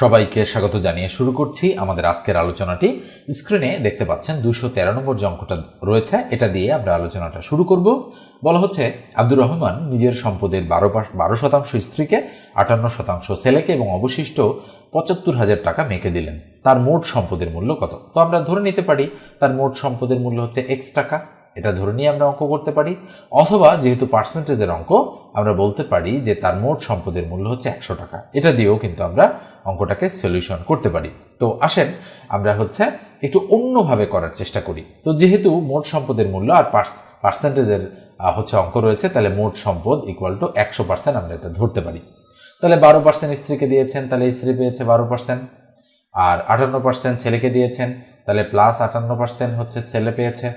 সবাইকে স্বাগত জানিয়ে শুরু করছি আমাদের আজকের আলোচনাটি। স্ক্রিনে দেখতে পাচ্ছেন দুশো তেরো নম্বর অঙ্কটা রয়েছে, এটা দিয়ে আমরা আলোচনাটা শুরু করব। বলা হচ্ছে, আব্দুর রহমান নিজের সম্পদের বারো বারো শতাংশ স্ত্রীকে, আটান্ন শতাংশ ছেলেকে এবং অবশিষ্ট পঁচাত্তর হাজার টাকা মেকে দিলেন। তার মোট সম্পদের মূল্য কত? তো আমরা ধরে নিতে পারি, তার মোট সম্পদের মূল্য হচ্ছে এক্স টাকা। এটা ধরে নিয়ে আমরা অঙ্ক করতে পারি। অথবা যেহেতু পার্সেন্টেজের অঙ্ক, আমরা বলতে পারি যে তার মোট সম্পদের মূল্য হচ্ছে একশো টাকা। এটা দিয়েও কিন্তু আমরা অঙ্কটাকে সলিউশন করতে পারি। তো আসেন, আমরা হচ্ছে একটু অন্যভাবে করার চেষ্টা করি। তো যেহেতু মোট সম্পদের মূল্য আর পার্সেন্টেজের হচ্ছে অঙ্ক রয়েছে, তাহলে মোট সম্পদ ইকুয়াল টু একশো পার্সেন্ট আমরা এটা ধরতে পারি। তাহলে বারো পার্সেন্ট স্ত্রীকে দিয়েছেন, তাহলে স্ত্রী পেয়েছে বারো পার্সেন্ট আর আটান্ন পার্সেন্ট ছেলেকে দিয়েছেন, তাহলে প্লাস আটান্ন পার্সেন্ট হচ্ছে ছেলে পেয়েছে।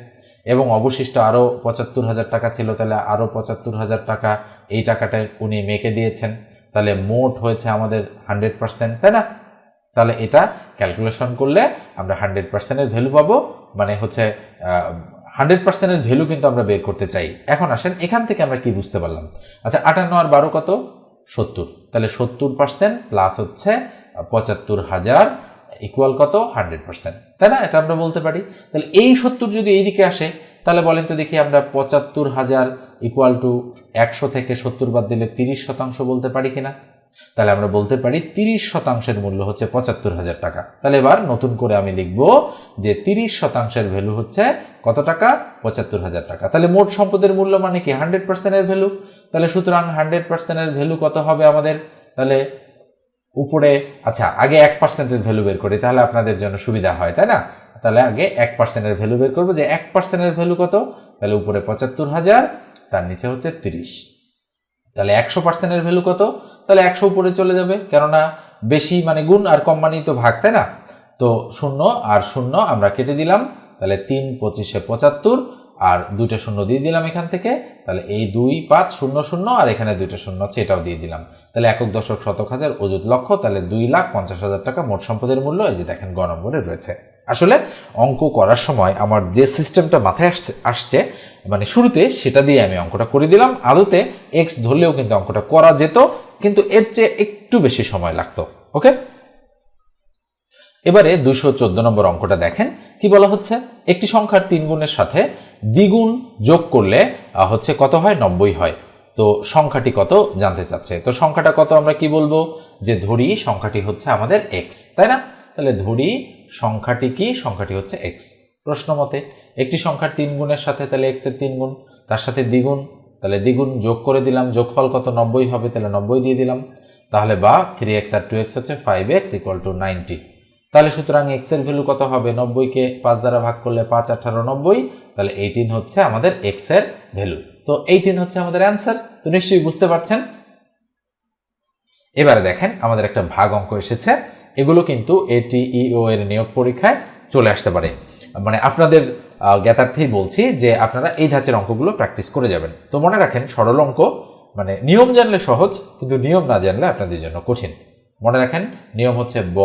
এবং অবশিষ্ট আরও পঁচাত্তর হাজার টাকা ছিল, তাহলে আরও পঁচাত্তর হাজার টাকা এই টাকাটা উনি মেকে দিয়েছেন। তাহলে মোট হয়েছে আমাদের হান্ড্রেড পার্সেন্ট, তাই না? তাহলে এটা ক্যালকুলেশন করলে আমরা হান্ড্রেড পার্সেন্টের ভ্যালু পাবো মানে হচ্ছে হান্ড্রেড পার্সেন্টের ভ্যালু কিন্তু আমরা বের করতে চাই। এখন আসেন, এখান থেকে আমরা কি বুঝতে পারলাম? আচ্ছা আটান্ন আর বারো কত? সত্তর। তাহলে সত্তর পার্সেন্ট প্লাস হচ্ছে পঁচাত্তর হাজার ইকুয়াল কত? হান্ড্রেড পার্সেন্ট তাই না? এটা আমরা বলতে পারি। তাহলে এই সত্তর যদি এই দিকে আসে, তাহলে বলেন তো দেখি আমরা পঁচাত্তর হাজার ইকুয়াল টু একশো থেকে সত্তর বাদ দিলে তিরিশ শতাংশ বলতে পারি কিনা? তাহলে আমরা বলতে পারি তিরিশ শতাংশের মূল্য হচ্ছে পঁচাত্তর হাজার টাকা। তাহলে এবার নতুন করে আমি লিখব যে তিরিশ শতাংশের ভ্যালু হচ্ছে কত টাকা? পঁচাত্তর হাজার টাকা। তাহলে মোট সম্পদের মূল্য মানে কি? হান্ড্রেড পার্সেন্টের ভ্যালু তাহলে সুতরাং হান্ড্রেড পার্সেন্টের ভ্যালু কত হবে আমাদের? তাহলে উপরে আচ্ছা আগে এক পার্সেন্টের ভ্যালু বের করি, তাহলে আপনাদের জন্য সুবিধা হয়, তাই না? তাহলে আগে এক পার্সেন্টের ভ্যালু বের করব যে এক পার্সেন্টের ভ্যালু কত? তাহলে উপরে পঁচাত্তর হাজার, তার নিচে হচ্ছে তিরিশ। তাহলে একশো পার্সেন্টের ভ্যালু কত? তাহলে একশো উপরে চলে যাবে, কেননা বেশি মানে গুণ আর কম মানেই তো ভাগ, তাই না? তো শূন্য আর শূন্য আমরা কেটে দিলাম, তাহলে তিন পঁচিশে পঁচাত্তর আর দুইটা শূন্য দিয়ে দিলাম এখান থেকে, তাহলে এই দুই পাঁচ শূন্য শূন্য আর এখানে দুইটা শূন্য আছে, এটাও দিয়ে দিলাম। তাহলে একক দশক শতক হাজার অযুত লক্ষ, তাহলে দুই লাখ পঞ্চাশ হাজার টাকা মোট সম্পদের মূল্য, এই যে দেখেন গ নম্বরে রয়েছে। আসলে অঙ্ক করার সময় আমার যে সিস্টেমটা মাথায় আসছে আসছে মানে শুরুতে সেটা দিয়ে আমি অঙ্কটা করে দিলাম। আদতে এক্স ধরলেও কিন্তু অঙ্কটা করা যেত, কিন্তু এর চেয়ে একটু বেশি সময় লাগতো, ওকে? এবারে দুশো চোদ্দ নম্বর অঙ্কটা দেখেন, কি বলা হচ্ছে? একটি সংখ্যার তিন গুণের সাথে দ্বিগুণ যোগ করলে হচ্ছে কত হয়? নব্বই হয়। তো সংখ্যাটি কত জানতে চাচ্ছে? তো সংখ্যাটা কত আমরা কি বলব? যে ধরি সংখ্যাটি হচ্ছে আমাদের এক্স তাই না? তাহলে ধরি সংখ্যাটি কি? সংখ্যাটি হচ্ছে এক্স প্রশ্ন মতে, একটি সংখ্যার তিন গুণের সাথে তাহলে এক্সের তিন গুণ, তার সাথে দ্বিগুণ, তাহলে দ্বিগুণ যোগ করে দিলাম, যোগফল কত? নব্বই হবে, তাহলে নব্বই দিয়ে দিলাম। তাহলে বা থ্রি এক্স আর টু এক্স হচ্ছে five x equal to ninety তাহলে সুতরাং এক্সের ভ্যালু কত হবে? নব্বইকে পাঁচ দ্বারা ভাগ করলে পাঁচ আঠারো নব্বই। তাহলে এইটিন হচ্ছে আমাদের এক্সের ভ্যালু। তো এইটিন হচ্ছে আমাদের অ্যান্সার তো নিশ্চয়ই বুঝতে পারছেন? এবারে দেখেন আমাদের একটা ভাগ অঙ্ক এসেছে। এগুলো কিন্তু এটিইও এর নিয়োগ পরীক্ষায় চলে আসতে পারে। মানে আপনাদের জ্ঞাতার্থেই বলছি যে আপনারা এই ধাঁচের অঙ্কগুলো প্র্যাকটিস করে যাবেন। তো মনে রাখেন, সরল অঙ্ক মানে নিয়ম জানলে সহজ, কিন্তু নিয়ম না জানলে আপনাদের জন্য কঠিন। মনে রাখেন, নিয়ম হচ্ছে ব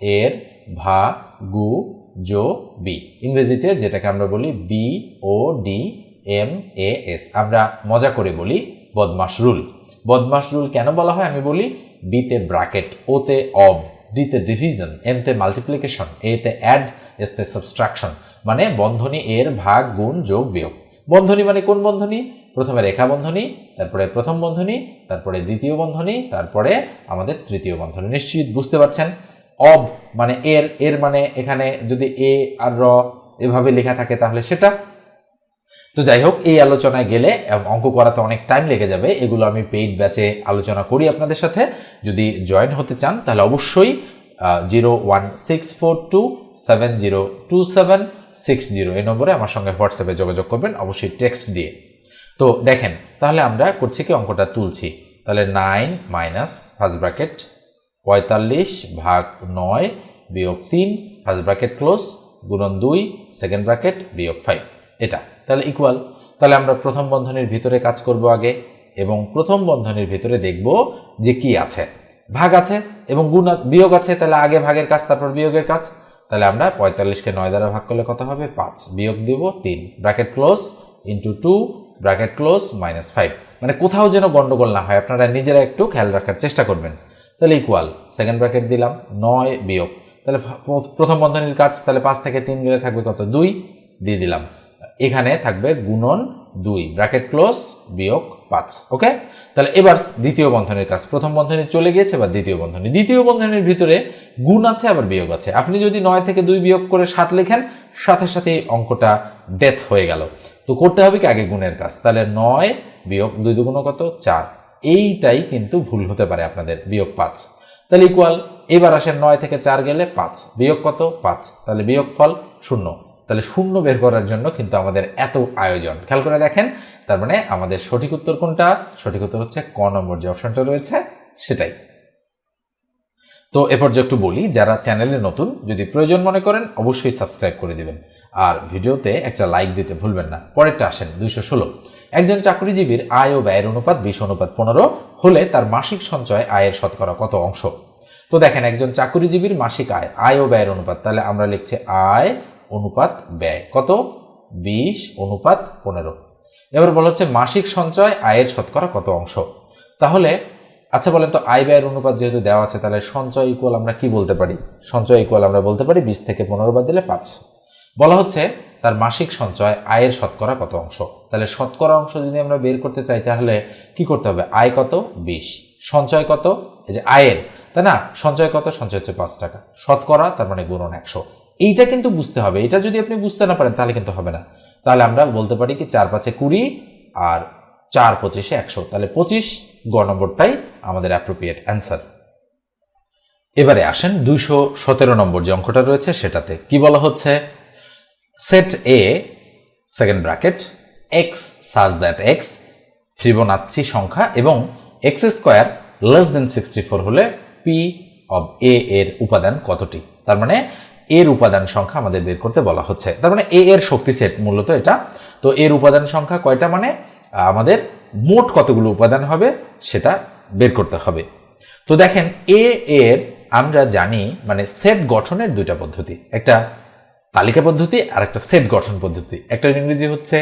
এর ভা, গু জো বি। ইংরেজিতে যেটাকে আমরা বলি B, O, D, M, A, S. আমরা মজা করে বলি বদমাস রুল। বদমাস রুল কেন বলা হয়? আমি বলি বিতে ব্র্যাকেট, ওতে অব, ডিতে ডিভিশন, এমতে মাল্টিপ্লিকেশন, এতে অ্যাড, এসতে সাবস্ট্রাকশন। মানে বন্ধনী এর ভাগ গুণ, যোগ, বিয়োগ। বন্ধনী মানে কোন বন্ধনী? প্রথমে রেখা বন্ধনী, তারপরে প্রথম বন্ধনী, তারপরে দ্বিতীয় বন্ধনী, তারপরে আমাদের তৃতীয় বন্ধনী। নিশ্চিত বুঝতে পারছেন? অব মানে এর এর মানে এখানে যদি এ আর র এভাবে লেখা থাকে তাহলে সেটা। তো যাই হোক, এই আলোচনায় গেলে অঙ্ক করাতে অনেক টাইম লেগে যাবে। এগুলো আমি পেইড ব্যাচে আলোচনা করি আপনাদের সাথে। যদি জয়েন হতে চান, তাহলে অবশ্যই zero one six four two seven zero two seven six zero এই নম্বরে আমার সঙ্গে হোয়াটসঅ্যাপে যোগাযোগ করবেন, অবশ্যই টেক্সট দিয়ে। তো দেখেন, তাহলে আমরা করছি কি? অঙ্কটা তুলছি। তাহলে নাইন মাইনাস ফার্স্ট ব্র্যাকেট পঁয়তাল্লিশ ভাগ নয় বিয়োগ তিন ফার্স্ট ব্র্যাকেট ক্লোজ গুণন দুই সেকেন্ড ব্র্যাকেট বিয়োগ ফাইভ এটা, তাহলে ইকুয়াল তাহলে আমরা প্রথম বন্ধনীর ভিতরে কাজ করব আগে, এবং প্রথম বন্ধনীর ভিতরে দেখব যে কি আছে। ভাগ আছে এবং গুণ বিয়োগ আছে, তাহলে আগে ভাগের কাজ, তারপর বিয়োগের কাজ। তাহলে আমরা পঁয়তাল্লিশকে নয় দ্বারা ভাগ করলে কত হবে? পাঁচ। বিয়োগ দিব তিন। Bracket close into two bracket close minus five মানে কোথাও যেন গন্ডগোল না হয়, আপনারা নিজেরা একটু খেয়াল রাখার চেষ্টা করবেন। তাহলে ইকুয়াল সেকেন্ড ব্র্যাকেট দিলাম, নয় বিয়োগ। তাহলে প্রথম বন্ধনীর কাজ তাহলে পাঁচ থেকে তিন গেলে থাকবে কত? দুই, দিয়ে দিলাম। এখানে থাকবে গুণন দুই ব্র্যাকেট ক্লোজ বিয়োগ পাঁচ ওকে তাহলে এবার দ্বিতীয় বন্ধনের কাজ। প্রথম বন্ধনী চলে গিয়েছে বা দ্বিতীয় বন্ধনী। দ্বিতীয় বন্ধনীর ভিতরে গুণ আছে, আবার বিয়োগ আছে। আপনি যদি নয় থেকে দুই বিয়োগ করে সাত লেখেন, সাথে সাথে অঙ্কটা ডেথ হয়ে গেল। তো করতে হবে কি? আগে গুণের কাজ। তাহলে নয় বিয়োগ দুই দুগুণ কত? চার। এইটাই কিন্তু ভুল হতে পারে আপনাদের বিয়োগ পাঁচ। তাহলে ইকুয়াল এবার আসেন নয় থেকে চার গেলে পাঁচ। বিয়োগ কত? পাঁচ। তাহলে বিয়োগ ফল শূন্য। তাহলে শূন্য বের করার জন্য কিন্তু আমাদের এত আয়োজন। খেয়াল করে দেখেন, তার মানে আমাদের সঠিক উত্তর কোনটা? সঠিক উত্তর হচ্ছে ক নম্বর যে অপশনটা রয়েছে, সেটাই। তো এ পর্যায়ে একটু বলি, যারা চ্যানেলে নতুন, যদি প্রয়োজন মনে করেন, অবশ্যই সাবস্ক্রাইব করে দিবেন। আর ভিডিওতে একটা লাইক দিতে ভুলবেন না। পরেরটা আসেন দুইশো ষোলো। একজন চাকরিজীবীর আয় ও ব্যয়ের অনুপাত বিশ, অনুপাত পনেরো হলে তার মাসিক সঞ্চয় আয়ের শতকরা কত অংশ? তো দেখেন, একজন চাকরিজীবীর মাসিক আয় আয় ও ব্যয়ের অনুপাত, তাহলে আমরা লিখছি আয়, অনুপাত ব্যয়, কত? বিশ, অনুপাত পনেরো। এবার বলা হচ্ছে মাসিক সঞ্চয় আয়ের শতকরা কত অংশ? তাহলে আচ্ছা বলেন তো, আয় ব্যয়ের অনুপাত যেহেতু দেওয়া আছে, তাহলে সঞ্চয় ইকুয়াল আমরা কি বলতে পারি? সঞ্চয় ইকুয়াল আমরা বলতে পারি বিশ থেকে পনেরো বাদ দিলে পাঁচ। বলা হচ্ছে তার মাসিক সঞ্চয়, আয়ের শতকরা কত অংশ? তাহলে শতকরা অংশ যদি আমরা বের করতে চাই, তাহলে কি করতে হবে? আয় কত? বিশ। সঞ্চয় কত? এই যে আয়ের, তাই না? সঞ্চয় কত? সঞ্চয় হচ্ছে পাঁচ টাকা। শতকরা, তার মানে গুণন একশো। এইটা কিন্তু বুঝতে হবে। এটা যদি আপনি বুঝতে না পারেন, তাহলে কিন্তু হবে না। তাহলে আমরা বলতে পারি কি, চার পাঁচে কুড়ি আর চার পঁচিশে একশো। তাহলে পঁচিশ গ নম্বরটাই আমাদের অ্যাপ্রোপ্রিয়েট অ্যান্সার এবারে আসেন দুইশো সতেরো নম্বর যে অঙ্কটা রয়েছে, সেটাতে। কি বলা হচ্ছে? Set A second bracket x such that x Fibonacci সংখ্যা এবং x square less than sixty four হলে পি অব এ এর উপাদান কতটি? তার মানে এর উপাদান সংখ্যা আমাদের বের করতে বলা হচ্ছে। তার মানে এ এর শক্তি সেট মূলত এটা। তো এর উপাদান সংখ্যা কয়টা মানে? আমাদের মোট কতগুলো উপাদান হবে সেটা বের করতে হবে। তো দেখেন এ এর আমরা জানি মানে সেট গঠনের দুইটা পদ্ধতি। একটা তালিকা পদ্ধতি আর একটা সেট গঠন পদ্ধতি। একটা ইংরেজি হচ্ছে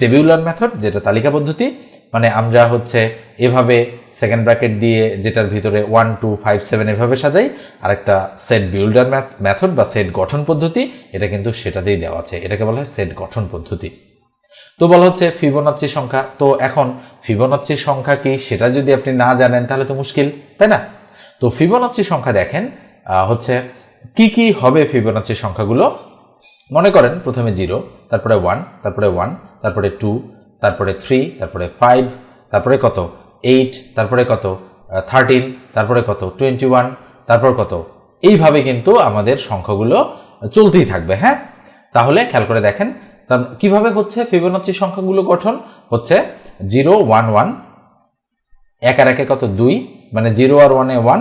টেবিউলার মেথড যেটা তালিকা পদ্ধতি। মানে আমরা হচ্ছে এভাবে সেকেন্ড ব্র্যাকেট দিয়ে যেটার ভিতরে ওয়ান টু ফাইভ সেভেন এভাবে সাজাই। আর একটা সেট বিল্ডার মেথড বা সেট গঠন পদ্ধতি, এটা কিন্তু সেটাতেই দেওয়া আছে। এটাকে বলা হয় সেট গঠন পদ্ধতি। তো বলা হচ্ছে ফিবোনাচ্চি সংখ্যা। তো এখন ফিবোনাচ্চি সংখ্যা কি সেটা যদি আপনি না জানেন, তাহলে তো মুশকিল, তাই না? তো ফিবোনাচ্চি সংখ্যা দেখেন হচ্ছে কি কি হবে ফিবোনাচ্চি সংখ্যাগুলো? মনে করেন প্রথমে জিরো, তারপরে ওয়ান তারপরে ওয়ান তারপরে টু তারপরে থ্রি তারপরে ফাইভ তারপরে কত? এইট তারপরে কত? থার্টিন তারপরে কত? টোয়েন্টি ওয়ান তারপর কত? এইভাবে কিন্তু আমাদের সংখ্যাগুলো চলতেই থাকবে হ্যাঁ? তাহলে খেয়াল করে দেখেন কীভাবে হচ্ছে ফিবোনাচ্চি সংখ্যাগুলো গঠন? হচ্ছে জিরো ওয়ান ওয়ান এক আর একে কত? দুই মানে জিরো আর ওয়ানে ওয়ান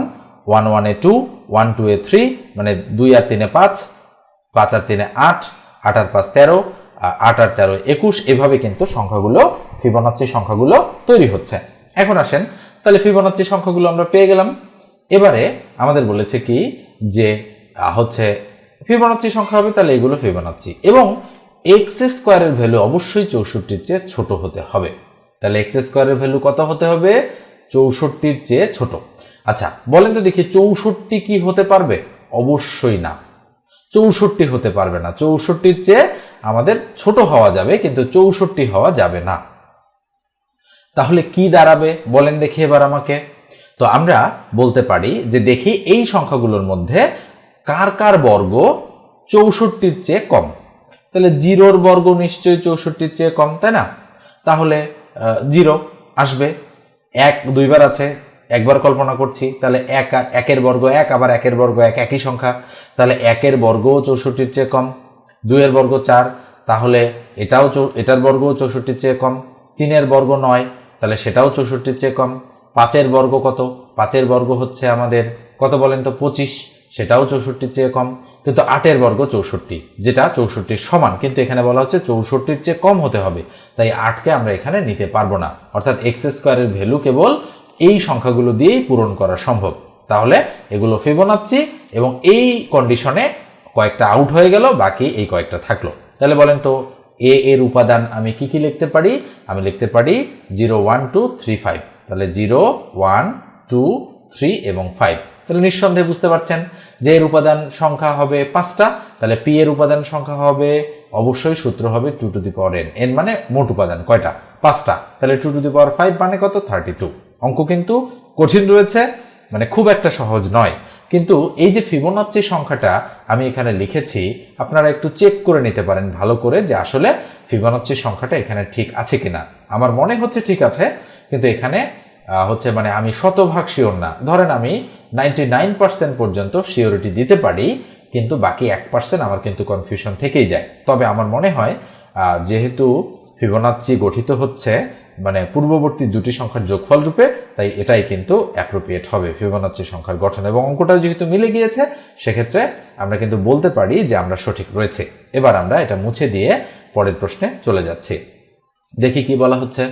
ওয়ান ওয়ানে টু ওয়ান টু এ থ্রি মানে দুই আর তিনে পাঁচ পাঁচ আর তিনে আট আট আর পাঁচ তেরো, আট আর তেরো একুশ, এভাবে কিন্তু সংখ্যাগুলো, ফিবোনাচ্চি সংখ্যাগুলো তৈরি হচ্ছে। এখন আসেন, তাহলে ফিবোনাচ্চি সংখ্যাগুলো আমরা পেয়ে গেলাম। এবারে আমাদের বলেছে কি যে হচ্ছে ফিবোনাচ্চি সংখ্যা হবে, তাহলে এগুলো ফিবোনাচ্চি। এবং এক্স স্কোয়ারের ভ্যালু অবশ্যই চৌষট্টির চেয়ে ছোট হতে হবে। তাহলে এক্স স্কোয়ারের ভ্যালু কত হতে হবে? চৌষট্টির চেয়ে ছোট। আচ্ছা বলেন তো দেখি, চৌষট্টি কি হতে পারবে? অবশ্যই না। চৌষট্টি হতে পারবে না। চৌষট্টির চেয়ে আমাদের ছোট হওয়া যাবে, কিন্তু চৌষট্টি হওয়া যাবে না। তাহলে কি দাঁড়াবে? বলেন দেখি এবার আমাকে। তো আমরা বলতে পারি যে দেখি এই সংখ্যাগুলোর মধ্যে কার কার বর্গ চৌষট্টির চেয়ে কম? তাহলে জিরোর বর্গ নিশ্চয়ই চৌষট্টির চেয়ে কম, তাই না? তাহলে জিরো আসবে। এক দুইবার আছে একবার কল্পনা করছি, তাহলে এক, একের বর্গ এক, আবার একের বর্গ এক, একই সংখ্যা, তাহলে একের বর্গও চৌষট্টির চেয়ে কম, দুইয়ের বর্গ চার, তাহলে এটাও এটার বর্গও চৌষট্টির চেয়ে কম, তিনের বর্গ নয়, তাহলে সেটাও চৌষট্টির চেয়ে কম, পাঁচের বর্গ কত, পাঁচের বর্গ হচ্ছে আমাদের কত বলেন তো, পঁচিশ, সেটাও চৌষট্টির চেয়ে কম, কিন্তু আটের বর্গ চৌষট্টি, যেটা চৌষট্টির সমান, কিন্তু এখানে বলা হচ্ছে চৌষট্টির চেয়ে কম হতে হবে, তাই আটকে আমরা এখানে নিতে পারব না, অর্থাৎ এক্স স্কোয়ারের ভ্যালু কেবল এই সংখ্যাগুলো দিয়েই পূরণ করা সম্ভব। তাহলে এগুলো ফিবোনাচ্ছি এবং এই কন্ডিশনে কয়েকটা আউট হয়ে গেল, বাকি এই কয়েকটা থাকল। তাহলে বলেন তো এ এর উপাদান আমি কি কি লিখতে পারি? আমি লিখতে পারি zero one two three five তাহলে জিরো ওয়ান টু থ্রি এবং ফাইভ তাহলে নিঃসন্দেহে বুঝতে পারছেন যে এর উপাদান সংখ্যা হবে পাঁচটা। তাহলে পি এর উপাদান সংখ্যা হবে, অবশ্যই সূত্র হবে two two the power N N মানে মোট উপাদান কয়টা? পাঁচটা। তাহলে two two the power five মানে কত? থার্টি টু অঙ্ক কিন্তু কঠিন রয়েছে মানে খুব একটা সহজ নয়। কিন্তু এই যে ফিবোনাচ্চি সংখ্যাটা আমি এখানে লিখেছি, আপনারা একটু চেক করে নিতে পারেন ভালো করে যে আসলে ফিবোনাচ্চি সংখ্যাটা এখানে ঠিক আছে কিনা। আমার মনে হচ্ছে ঠিক আছে, কিন্তু এখানে হচ্ছে মানে আমি শতভাগ শিওর না। ধরেন আমি নাইনটি নাইন পার্সেন্ট পর্যন্ত শিওরিটি দিতে পারি, কিন্তু বাকি এক পার্সেন্ট আমার কিন্তু কনফিউশন থেকেই যায়। তবে আমার মনে হয় যেহেতু ফিবোনাচ্চি গঠিত হচ্ছে মানে পূর্ববর্তী দুটি সংখ্যার যোগফল রূপে, তাই এটাই কিন্তু অ্যাপ্রোপ্রিয়েট হবে। ফিবোনাচ্চি সংখ্যার গঠন এবং অঙ্কটা যেহেতু মিলে গিয়েছে, সেক্ষেত্রে আমরা কিন্তু বলতে পারি যে আমরা সঠিক রয়েছে। এবার আমরা এটা মুছে দিয়ে পরের প্রশ্নে চলে যাচ্ছি। দেখি কি বলা হচ্ছে।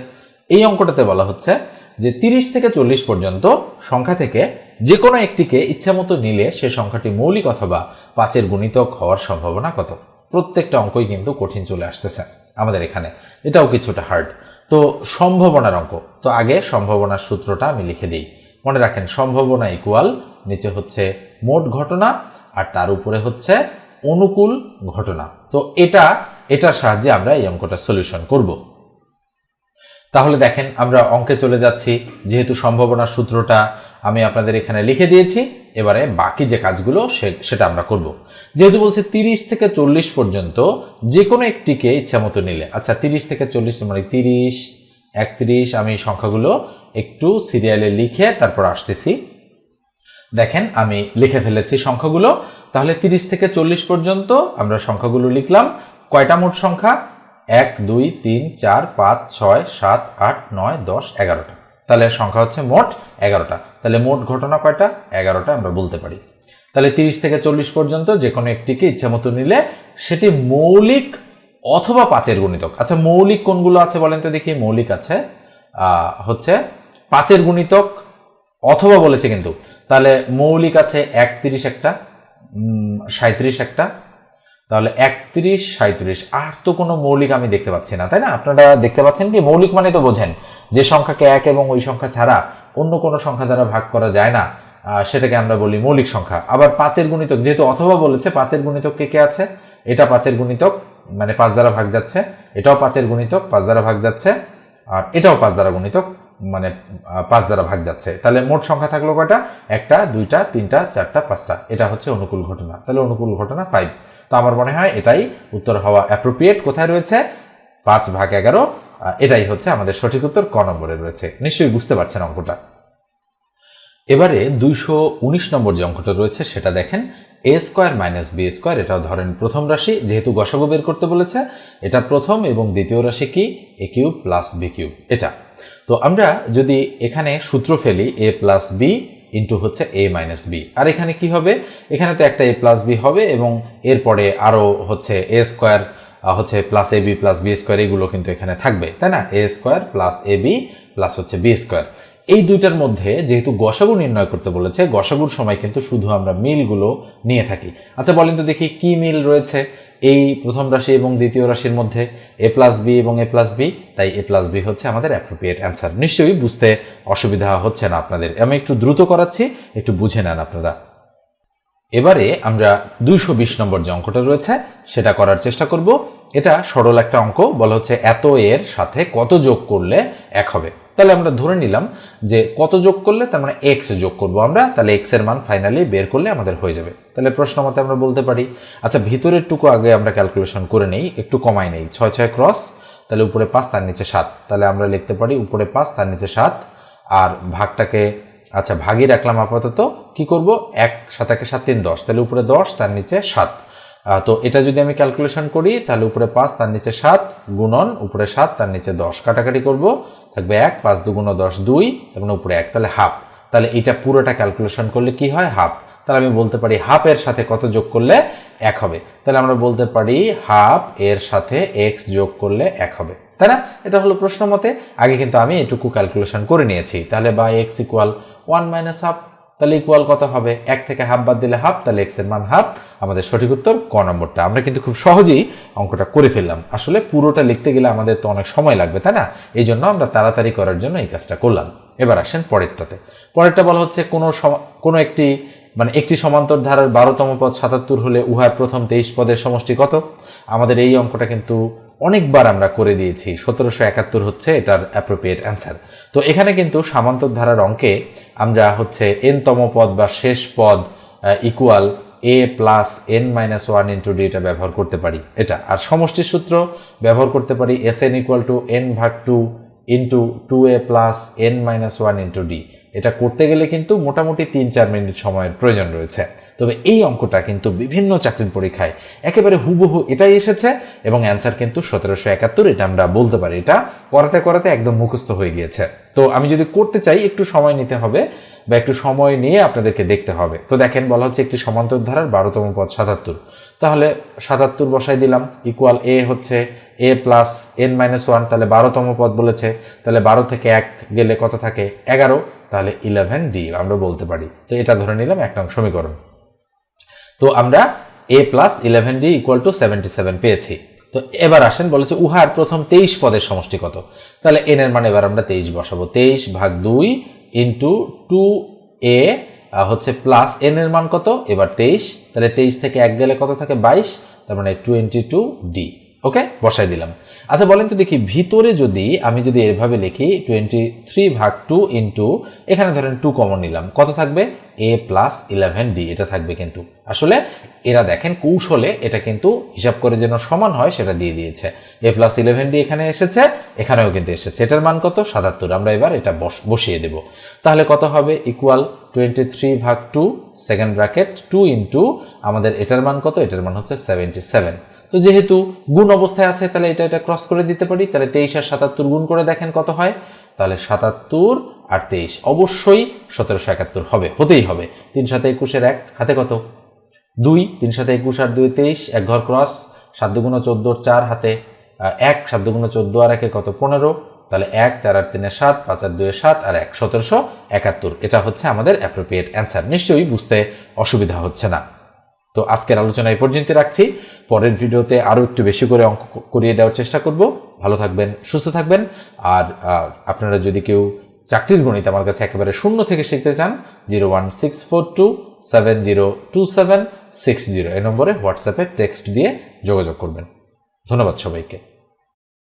এই অঙ্কটাতে বলা হচ্ছে যে তিরিশ থেকে চল্লিশ পর্যন্ত সংখ্যা থেকে যে কোনো একটিকে ইচ্ছামতো নিলে সে সংখ্যাটি মৌলিক অথবা পাঁচের গুণিতক হওয়ার সম্ভাবনা কত? প্রত্যেকটা অঙ্কই কিন্তু কঠিন চলে আসতেছে আমাদের এখানে। এটাও কিছুটা হার্ড তো সম্ভাবনার অঙ্ক। তো আগে সম্ভাবনার সূত্রটা আমি লিখে দিই। মনে রাখেন, সম্ভাবনা ইকুয়াল নিচে হচ্ছে মোট ঘটনা, আর তার উপরে হচ্ছে অনুকূল ঘটনা। তো এটা, এটার সাহায্যে আমরা এই অঙ্কটা সলিউশন করব। তাহলে দেখেন, আমরা অঙ্কে চলে যাচ্ছি। যেহেতু সম্ভাবনার সূত্রটা আমি আপনাদের এখানে লিখে দিয়েছি। এবারে বাকি যে কাজগুলো সেটা আমরা করব। যেহেতু বলছে তিরিশ থেকে চল্লিশ পর্যন্ত যে কোনো একটিকে ইচ্ছা মতো নিলে। আচ্ছা তিরিশ থেকে চল্লিশ মানে তিরিশ, একত্রিশ, আমি সংখ্যাগুলো একটু সিরিয়ালে লিখে তারপর আসতেছি। দেখেন, আমি লিখে ফেলেছি সংখ্যাগুলো। তাহলে তিরিশ থেকে চল্লিশ পর্যন্ত আমরা সংখ্যাগুলো লিখলাম। কয়টা মোট সংখ্যা? এক, দুই, তিন, চার, পাঁচ, ছয়, সাত, আট, নয়, দশ, এগারোটা। তাহলে সংখ্যা হচ্ছে মোট এগারোটা। তাহলে মোট ঘটনা কয়টা? এগারোটা, আমরা বলতে পারি। তাহলে তিরিশ থেকে চল্লিশ পর্যন্ত যে কোনো একটিকে ইচ্ছা মতো নিলে সেটি মৌলিক অথবা পাঁচের গুণিতক। আচ্ছা মৌলিক কোনগুলো আছে বলেন তো দেখি? মৌলিক আছে হচ্ছে পাঁচের গুণিতক অথবা বলেছে কিন্তু। তাহলে মৌলিক আছে একত্রিশ একটা সাঁত্রিশ একটা। তাহলে একত্রিশ সাঁত্রিশ আর তো কোনো মৌলিক আমি দেখতে পাচ্ছি না, তাই না? আপনারা দেখতে পাচ্ছেন কি? মৌলিক মানে তো বোঝেন যে সংখ্যাকে এক এবং ওই সংখ্যা ছাড়া অন্য কোনো সংখ্যা দ্বারা ভাগ করা যায় না। সেটাকে আমরা বলি মৌলিক সংখ্যা। আবার পাঁচের গুণিতক, যেহেতু অথবা বলেছে, পাঁচের গুণিতক কে কে আছে? এটা পাঁচের গুণিতক মানে পাঁচ দ্বারা ভাগ যাচ্ছে। এটাও পাঁচের গুণিতক, পাঁচ দ্বারা ভাগ যাচ্ছে। আর এটাও পাঁচ দ্বারা গুণিতক মানে পাঁচ দ্বারা ভাগ যাচ্ছে। তাহলে মোট সংখ্যা থাকল কয়টা? একটা, দুইটা, তিনটা, চারটা, পাঁচটা। এটা হচ্ছে অনুকূল ঘটনা। তাহলে অনুকূল ঘটনা ফাইভ তো আমার মনে হয় এটাই উত্তর হওয়া অ্যাপ্রোপ্রিয়েট কোথায় রয়েছে? পাঁচ ভাগ এগারো এটাই হচ্ছে আমাদের সঠিক উত্তর, ক নম্বরে রয়েছে। নিশ্চয়ই বুঝতে পারছেন অঙ্কটা। এবারে দুইশো উনিশ নম্বর যে অঙ্কটা রয়েছে, সেটা দেখেন। A square minus B square, এটাও ধরেন প্রথম রাশি, যেহেতু গসাগু বের করতে বলেছে, এটা প্রথম এবং দ্বিতীয় রাশি কি? A cube plus B cube, এটা। তো আমরা যদি এখানে সূত্র ফেলি, এ প্লাস বি ইন্টু হচ্ছে এ মাইনাস বি। আর এখানে কি হবে? এখানে তো একটা এ প্লাস বি হবে এবং এরপরে আরও হচ্ছে এ স্কোয়ার হচ্ছে plus A B plus B square এইগুলো কিন্তু এখানে থাকবে, তাই না? A square plus A B plus হচ্ছে বি স্কোয়ার এই দুইটার মধ্যে যেহেতু গসাগু নির্ণয় করতে বলেছে, গসাগুর সময় কিন্তু শুধু আমরা মিলগুলো নিয়ে থাকি। আচ্ছা বলেন তো দেখি কি মিল রয়েছে এই প্রথম রাশি এবং দ্বিতীয় রাশির মধ্যে এ প্লাস বি এবং এ প্লাস বি তাই এ প্লাস বি হচ্ছে আমাদের অ্যাপ্রোপ্রিয়েট অ্যান্সার নিশ্চয়ই বুঝতে অসুবিধা হচ্ছে না আপনাদের। আমি একটু দ্রুত করাচ্ছি, একটু বুঝে নেন আপনারা। এবারে আমরা দুইশো বিশ নম্বর যে অঙ্কটা রয়েছে, সেটা করার চেষ্টা করব। এটা সরল একটা অঙ্ক, বলা হচ্ছে এত এর সাথে কত যোগ করলে এক হবে। তাহলে আমরা ধরে নিলাম যে কত যোগ করলে তার মানে এক্স যোগ করব আমরা, তাহলে এক্সের মান ফাইনালি বের করলে আমাদের হয়ে যাবে। তাহলে প্রশ্ন মতে আমরা বলতে পারি আচ্ছা ভিতরের টুকু আগে আমরা ক্যালকুলেশন করে নেই, একটু কমাই নেই, ছয় ছয় ক্রস তাহলে উপরে পাঁচ, তার নিচে সাত। তাহলে আমরা লিখতে পারি উপরে পাঁচ, তার নিচে সাত, আর ভাগটাকে আচ্ছা ভাগই রাখলাম আপাতত। কি করব? এক সাতাকে সাত, তিন, দশ। তাহলে উপরে দশ, তার নিচে সাত। তো এটা যদি আমি ক্যালকুলেশন করি, তাহলে উপরে পাঁচ, তার নিচে সাত, গুণন উপরে সাত, তার নিচে দশ। কাটাকাটি করব, থাকবে এক, পাঁচ দুগুণ দশ, দুই এবং উপরে এক, তাহলে হাফ। তাহলে এটা পুরোটা ক্যালকুলেশন করলে কি হয়? হাফ। তাহলে আমি বলতে পারি হাফ এর সাথে কত যোগ করলে এক হবে? তাহলে আমরা বলতে পারি হাফ এর সাথে এক্স যোগ করলে এক হবে। তাই না? এটা হলো প্রশ্ন মতে আগে কিন্তু আমি এটুকু ক্যালকুলেশন করে নিয়েছি। তাহলে বা x equal one minus half, তাহলে ইকুয়াল কত হবে? এক থেকে হাফ বাদ দিলে হাফ, তাহলে এক্সের মান হাফ। আমাদের সঠিক উত্তর ক নম্বরটা। আমরা কিন্তু খুব সহজেই অঙ্কটা করে ফেললাম। আসলে পুরোটা লিখতে গেলে আমাদের তো অনেক সময় লাগবে, তাই না? এই জন্য আমরা তাড়াতাড়ি করার জন্য এই কাজটা করলাম। এবার আসেন পরেরটাতে। পরেরটা বলা হচ্ছে কোনো কোনো একটি মানে একটি সমান্তর ধারার বারোতম পদ সাতাত্তর হলে উহার প্রথম তেইশ পদের সমষ্টি কত? আমাদের এই অঙ্কটা কিন্তু অনেকবার আমরা করে দিয়েছি। সতেরোশো একাত্তর হচ্ছে এটার অ্যাপ্রোপ্রিয়েট অ্যান্সার তো এখানে কিন্তু সামান্তর ধারার অঙ্কে আমরা হচ্ছে এন তম পদ বা শেষ পদ equal A plus N minus one into D এটা ব্যবহার করতে পারি। এটা। আর সমষ্টির সূত্র ব্যবহার করতে পারি S N equal to N ভাগ two into two A plus N minus one into D এটা করতে গেলে কিন্তু মোটামুটি তিন চার মিনিট সময়ের প্রয়োজন রয়েছে। তবে এই অঙ্কটা কিন্তু বিভিন্ন চাকরির পরীক্ষায় একেবারে হুবহু এটাই এসেছে এবং অ্যান্সার কিন্তু সতেরোশো একাত্তর এটা আমরা বলতে পারি। এটা করাতে করাতে একদম মুখস্থ হয়ে গিয়েছে। তো আমি যদি করতে চাই, একটু সময় নিতে হবে বা একটু সময় নিয়ে আপনাদেরকে দেখতে হবে। তো দেখেন, বলা হচ্ছে একটি সমান্তর ধারার বারোতম পদ, সাতাত্তর। তাহলে সাতাত্তর বসাই দিলাম ইকুয়াল এ হচ্ছে A plus N minus one তাহলে বারোতম পদ বলেছে। তাহলে বারো থেকে এক গেলে কত থাকে? এগারো। তাহলে ইলেভেন ডি আমরা বলতে পারি। তো এটা ধরে নিলাম এক নং সমীকরণ। তো আমরা A plus eleven D equal to seventy seven পেয়েছি। তো এবার আসেন বলেছে উহার প্রথম তেইশ পদের সমষ্টি কত? তাহলে এন এর মানে এবার আমরা তেইশ বসাবো। তেইশ ভাগ দুই ইন্টু টু এ হচ্ছে প্লাস এন এর মান কত? এবার তেইশ। তাহলে তেইশ থেকে এক গেলে কত থাকে? বাইশ। তার মানে টোয়েন্টি টু ডি ওকে বসাই দিলাম। আচ্ছা বলেন তো দেখি, ভিতরে যদি আমি যদি এভাবে লিখি টোয়েন্টি থ্রি ভাগ টু ইন্টু এখানে ধরেন টু কমন নিলাম, কত থাকবে? এ প্লাস ইলেভেন ডি এটা থাকবে কিন্তু। আসলে এরা দেখেন কৌশলে এটা কিন্তু হিসাব করে যেন সমান হয়, সেটা দিয়ে দিয়েছে। এ প্লাস ইলেভেন ডি এখানে এসেছে, এখানেও কিন্তু এসেছে। এটার মান কত? সাতাত্তর। আমরা এবার এটা বস- বসিয়ে দেব। তাহলে কত হবে? ইকুয়াল টোয়েন্টি থ্রি ভাগ two second bracket two into আমাদের এটার মান কত? এটার মান হচ্ছে সেভেন্টি সেভেন তো যেহেতু গুণ অবস্থায় আছে, তাহলে এটা এটা ক্রস করে দিতে পারি। তাহলে তেইশ আর সাতাত্তর গুণ করে দেখেন কত হয়। তাহলে সাতাত্তর আর তেইশ অবশ্যই সতেরোশো একাত্তর হবে, হতেই হবে। তিন সাথে একুশের এক, হাতে কত? দুই, তিন সাথে একুশ আর দুই, তেইশ, এক ঘর ক্রস সাত দুগুণ চোদ্দোর চার হাতে এক, সাত দুগুণ চোদ্দ আর একে কত? পনেরো। তাহলে এক, চার আর তিনে সাত, পাঁচ আর দুয়ে সাত আর এক, সতেরোশো একাত্তর। এটা হচ্ছে আমাদের অ্যাপ্রোপ্রিয়েট অ্যান্সার নিশ্চয়ই বুঝতে অসুবিধা হচ্ছে না। তো আজকের আলোচনা এই পর্যন্ত রাখছি। পরের ভিডিওতে আরও একটু বেশি করে অঙ্ক করিয়ে দেওয়ার চেষ্টা করব। ভালো থাকবেন, সুস্থ থাকবেন। আর আপনারা যদি কেউ চাকরির গণিত আমার কাছে একেবারে শূন্য থেকে শিখতে চান, zero one six four two seven zero two seven six zero, এই নম্বরে হোয়াটসঅ্যাপে টেক্সট দিয়ে যোগাযোগ করবেন। ধন্যবাদ সবাইকে।